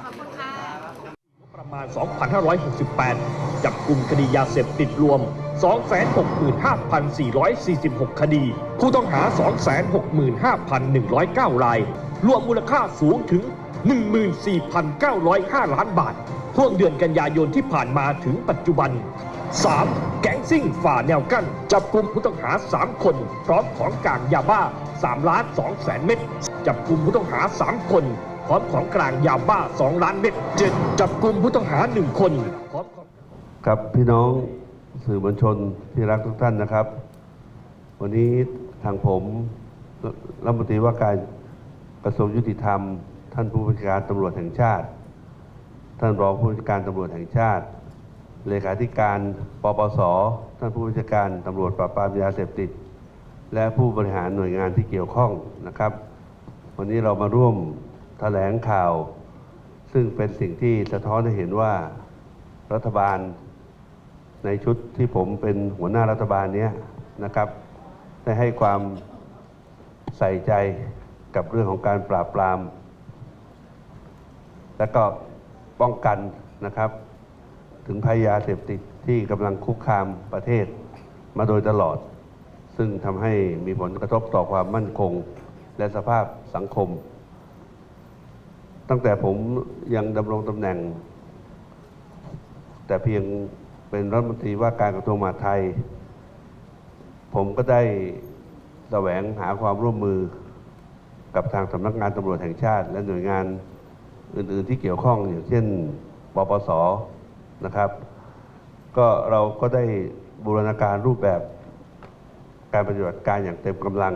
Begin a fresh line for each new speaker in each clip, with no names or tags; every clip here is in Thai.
ขอบคุณค่ะ
ประมาณ 2,568 จับกลุ่มคดียาเสพติดรวม 265,446 คดี ผู้ต้องหา 265,109 ราย รวมมูลค่าสูงถึง 14,905 ล้านบาทช่วงเดือนกันยายนที่ผ่านมาถึงปัจจุบัน 3. แก๊งซิ่งฝ่าแนวกั้น จับกลุ่มผู้ต้องหา 3 คน พร้อมของกลางยาบ้า3ล้าน2แสนเม็ดจับกลุ่มผู้ต้องหา 3 คน พร้อมของกลางยาบ้า 2 ล้านเม็ด 7. จับกลุ่มผู้ต้องหา 1 คน
ครับพี่น้องสื่อมวลชนที่รักทุกท่านนะครับ วันนี้ทางผมรัฐมนตรีว่าการกระทรวงยุติธรรม ท่านผู้บัญชาการตำรวจแห่งชาติ ท่านรองผู้บัญชาการตำรวจแห่งชาติเลขาธิการปปสท่านผู้บัญชาการตำรวจปราบปรามยาเสพติด และผู้บริหารหน่วยงานที่เกี่ยวข้องนะครับ วันนี้เรามาร่วม แถลงข่าว ซึ่งเป็นสิ่งที่สะท้อนให้เห็นว่ารัฐบาลในชุดที่ผมเป็นหัวหน้ารัฐบาลนี้นะครับ ได้ให้ความใส่ใจกับเรื่องของการปราบปราม และก็ป้องกันนะครับ ถึงภัยยาเสพติดที่กำลังคุกคามประเทศมาโดยตลอด ซึ่งทำให้มีผลกระทบต่อความมั่นคงและสภาพสังคม ตั้งแต่ผมยังดำรงตำแหน่ง แต่เพียงเป็นรัฐมนตรีว่าการกระทรวงมหาดไทย ผมก็ได้แสวงหาความร่วมมือกับทางสำนักงานตำรวจแห่งชาติ และหน่วยงานอื่น ๆ ที่เกี่ยวข้องอย่างเช่นปปสนะครับ ก็เราก็ได้บูรณาการรูปแบบการปฏิบัติการอย่างเต็มกำลัง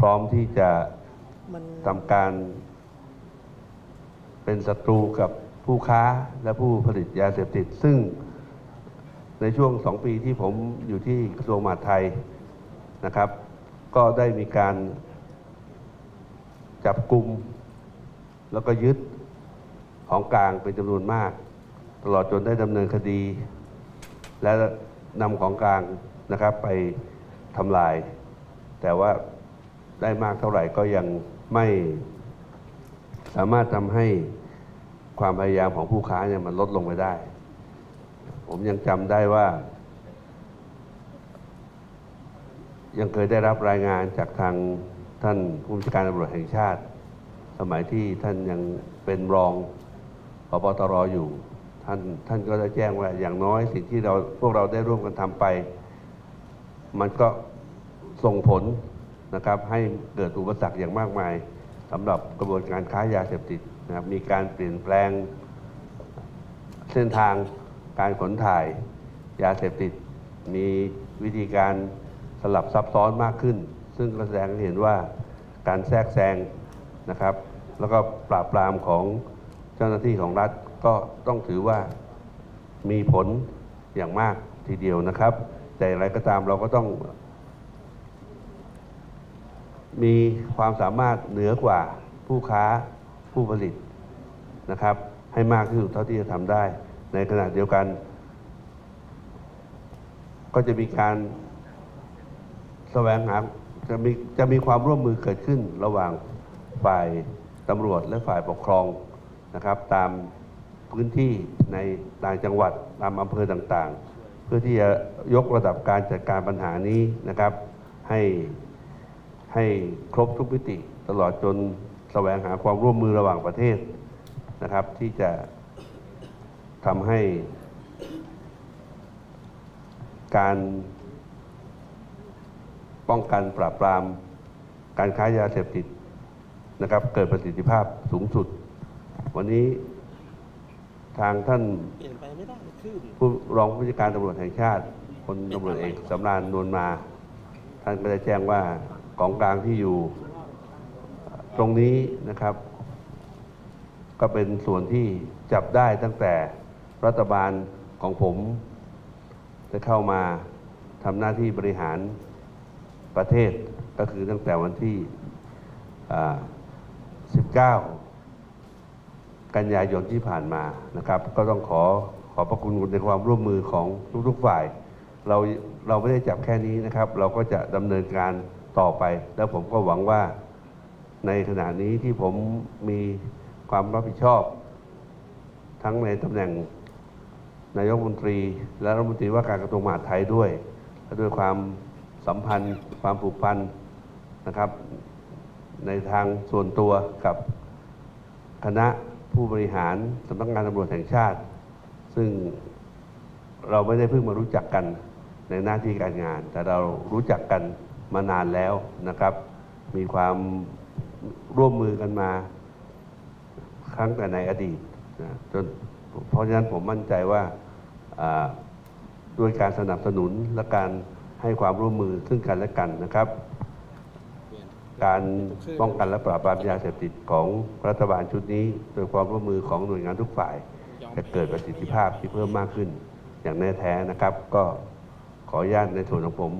พร้อมที่จะทำการ เป็นศัตรูกับผู้ค้าและผู้ผลิตยาเสพติด ซึ่งในช่วงสองปีที่ผมอยู่ที่กระทรวงมหาดไทยนะครับ ก็ได้มีการจับกลุ่มแล้วก็ยึดของกลางเป็นจำนวนมาก ตลอดจนได้ดำเนินคดี และนำของกลางนะครับไปทำลาย แต่ว่าได้มากเท่าไหร่ก็ยังไม่ สามารถทำให้ความพยายามของผู้ค้าเนี่ยมันลดลงไปได้ ผมยังจำได้ว่า ยังเคยได้รับรายงานจากทางท่านผู้บัญชาการตำรวจแห่งชาติ สมัยที่ท่านยังเป็นรองพบตรอยู่ ท่านท่านก็ได้แจ้งว่าอย่างน้อยสิ่งที่เราพวกเราได้ร่วมกันทำไป มันก็ส่งผลนะครับให้เกิดอุปสรรคอย่างมากมาย สำหรับกระบวนการค้ายาเสพติดนะครับมีการเปลี่ยนแปลงเส้นทางการขนถ่ายยาเสพติด มีวิธีการสลับซับซ้อนมากขึ้น ซึ่งก็แสดงเห็นว่าการแทรกแซงนะครับ แล้วก็ปราบปรามของเจ้าหน้าที่ของรัฐก็ต้องถือว่ามีผลอย่างมากทีเดียวนะครับ แต่อย่างไรก็ตามเราก็ต้อง มีความสามารถเหนือกว่าผู้ค้าผู้ผลิตนะครับ ให้มากที่สุดเท่าที่จะทำได้ ในขณะเดียวกัน ก็จะมีการแสวงหาจะมีจะมีความร่วมมือเกิดขึ้นระหว่างฝ่ายตำรวจและฝ่ายปกครองนะครับ ตามพื้นที่ในต่างจังหวัดตามอำเภอต่างๆ เพื่อที่จะยกระดับการจัดการปัญหานี้นะครับ ให้ ให้ครบทุกมิติ ตลอดจนแสวงหาความร่วมมือระหว่างประเทศนะครับ ที่จะทำให้ การป้องกันปราบปราม การค้ายาเสพติดนะครับ เกิดประสิทธิภาพสูงสุด วันนี้ทางท่านผู้รองผู้จัดการตำรวจแห่งชาติพลตำรวจเอกสำราญนวลมา ท่านก็ได้แจ้งว่า ของกลางที่อยู่ตรงนี้นะครับ ก็เป็นส่วนที่จับได้ตั้งแต่รัฐบาลของผมจะเข้ามาทำหน้าที่บริหารประเทศก็คือตั้งแต่วันที่ 19 กันยายนที่ผ่านมานะครับ ก็ต้องขอขอบพระคุณในความร่วมมือของทุกๆฝ่าย เราเราไม่ได้จับแค่นี้นะครับ เราก็จะดำเนินการ ต่อไป แล้วผมก็หวังว่าในขณะนี้ที่ผมมีความรับผิดชอบ ทั้งในตำแหน่งนายกรัฐมนตรี และรัฐมนตรีว่าการกระทรวงมหาดไทยด้วยและด้วยความสัมพันธ์ ความผูกพันนะครับ ในทางส่วนตัวกับคณะผู้บริหารสำนักงานตำรวจแห่งชาติ ซึ่งเราไม่ได้เพิ่งมารู้จักกันในหน้าที่การงาน แต่เรารู้จักกัน มานานแล้วนะครับ มีความร่วมมือกันมา ครั้งแต่ในอดีตนะจนเพราะฉะนั้นผมมั่นใจว่าด้วยการสนับสนุนและการให้ความร่วมมือซึ่งกันและกันนะครับ การป้องกันและปราบปรามยาเสพติดของรัฐบาลชุดนี้ โดยความร่วมมือของหน่วยงานทุกฝ่าย จะเกิดประสิทธิภาพที่เพิ่มมากขึ้น อย่างแน่แท้นะครับ ก็ขออนุญาตในส่วนของผม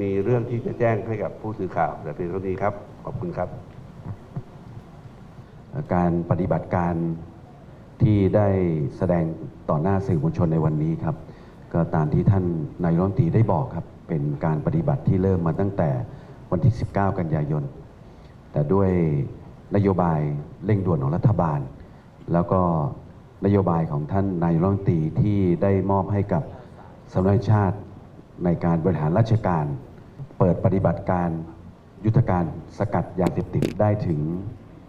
มีเรื่องที่จะแจ้งให้กับผู้สื่อข่าวแต่เพียงเท่านี้ครับ ขอบคุณครับ
การปฏิบัติการที่ได้แสดงต่อหน้าสื่อมวลชนในวันนี้ครับ ก็ตามที่ท่านนายรัฐมนตรีได้บอกครับ เป็นการปฏิบัติที่เริ่มมาตั้งแต่วันที่ 19 กันยายน แต่ด้วยนโยบายเร่งด่วนของรัฐบาล แล้วก็นโยบายของท่านนายรัฐมนตรีที่ได้มอบให้กับ สำนักชาติในการบริหารราชการ เปิดปฏิบัติการยุทธการสกัดยาเสพติดได้ถึง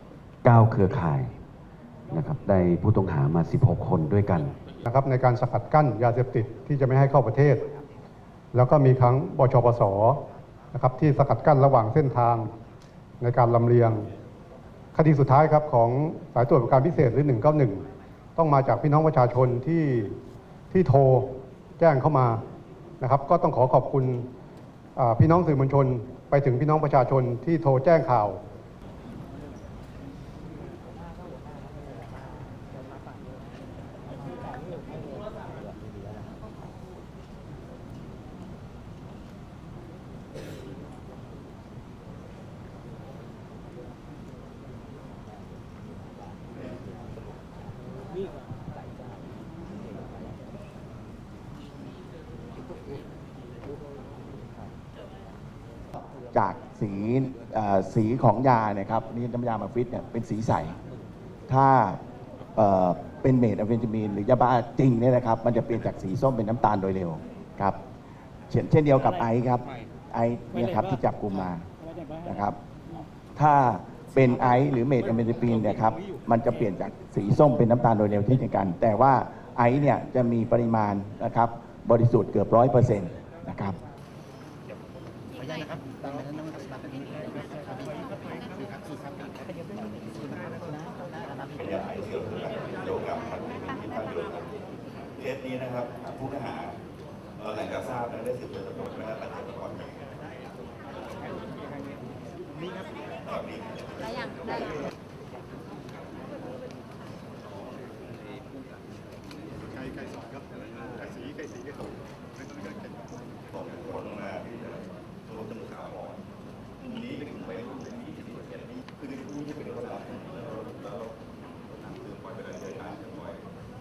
9 เครือข่ายนะครับได้ผู้ต้องหามา 16 คนด้วยกัน
นะครับในการสกัดกั้นยาเสพติดที่จะไม่ให้เข้าประเทศ แล้วก็มีทั้งบชปสนะครับที่สกัดกั้นระหว่างเส้นทางในการลำเลียง คดีสุดท้ายครับของสายตรวจประการพิเศษหรือ 191 ต้องมาจากพี่น้องประชาชนที่ที่โทร แจ้งเข้ามานะครับ ก็ต้องขอขอบคุณพี่น้องสื่อมวลชน ไปถึงพี่น้องประชาชนที่โทรแจ้งข่าว
จากสีเอ่อสีของยาเนี่ยครับนี่น้ำยามาฟิตเนี่ยเป็นสีใส ถ้าเอ่อเป็นเมทแอมเฟตามีนหรือยาบ้าจริงเนี่ยนะครับ มันจะเปลี่ยนจากสีส้มเป็นน้ำตาลโดยเร็วครับเช่นเช่นเดียวกับไอซ์ครับไอซ์เนี่ยครับที่จับกลุ่มมานะครับ ถ้าเป็นไอซ์หรือเมทแอมเฟตามีนเนี่ยครับมันจะเปลี่ยนจากสีส้มเป็นน้ำตาลโดยเร็วที่เดียวกัน แต่ว่าไอซ์เนี่ยจะมีปริมาณนะครับบริสุทธิ์เกือบร้อยเปอร์เซ็นต์นะครับ หลาย
เคสนี้นะครับผู้ต้องหาเอ่อแหล่งจากทราบและได้สืบสวนตำรวจและปัจจัยประกอบกัน
ได้ยังได้ยัง
บอกคนมาที่จะรู้จมูกขาวอ่อนทีนี้ไปถึงไปรุ่นนี้ที่ประเทศนี้คือในผู้ที่เป็นคนรับแล้วแล้วทำคือปล่อยไปเลยเดินทางจะปล่อย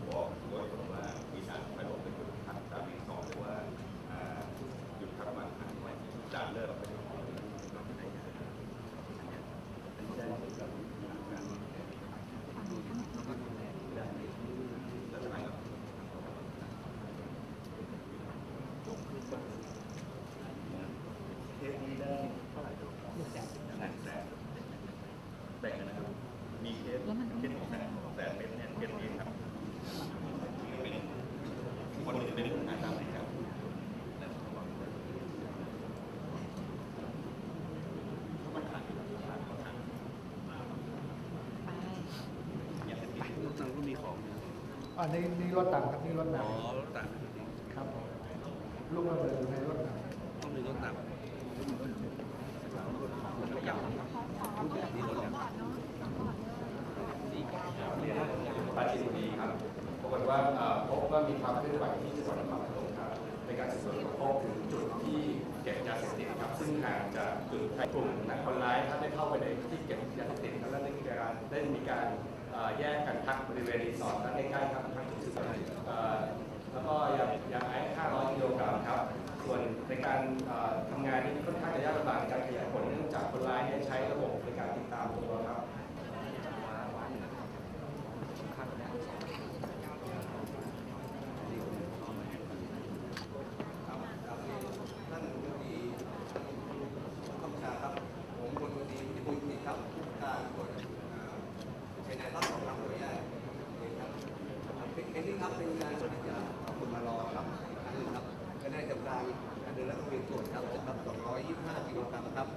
บอกด้วยคนว่ามีการไปลงเป็นจุดพักตามที่สองหรือว่าอ่าจุดพักมาหาไว้จานเลิกเราไปดู เคสนี้ได้เท่าไหร่ดูแสนแสนแสนแบ่งกันนะครับ มีเคสเคสของแสนแสนเม็ดเนี่ยเคสนี้ครับคนอื่นเป็นงานตามไหนครับ
อันนี้นี่รถต่างครับนี่รถหนักครับลูกระเบิดอยู่ในรถหนัก
ปราจีนบุรีครับปรากฏว่าเอ่อพบว่ามีความเคลื่อนไหวที่จังหวัดนครปฐมครับในการสืบสวนพบถึงจุดที่เก็บยาเสพติดครับ ซึ่งห่างจากจุดกลุ่มนักคนร้ายครับได้เข้าไปในที่เก็บยาเสพติดครับและได้มีการได้มีการเอ่อ แยกกันพักบริเวณรีสอร์ทและใกล้ๆครับทั้งที่สุดแล้วก็ยังยังไอ้500กิโลกรัมครับ ส่วนในการทำงานนี้ค่อนข้างจะยากลำบากในการขยายผลเนื่องจากคนร้านี่ยใช้ระบบในการติดตามตัว
นี่ครับเป็นการที่จะเอาคนมารอครับครั้งหนึ่งครับก็ได้จำการเดินและเวียนตรวจครับจำนวน225กิโลกรัมครับ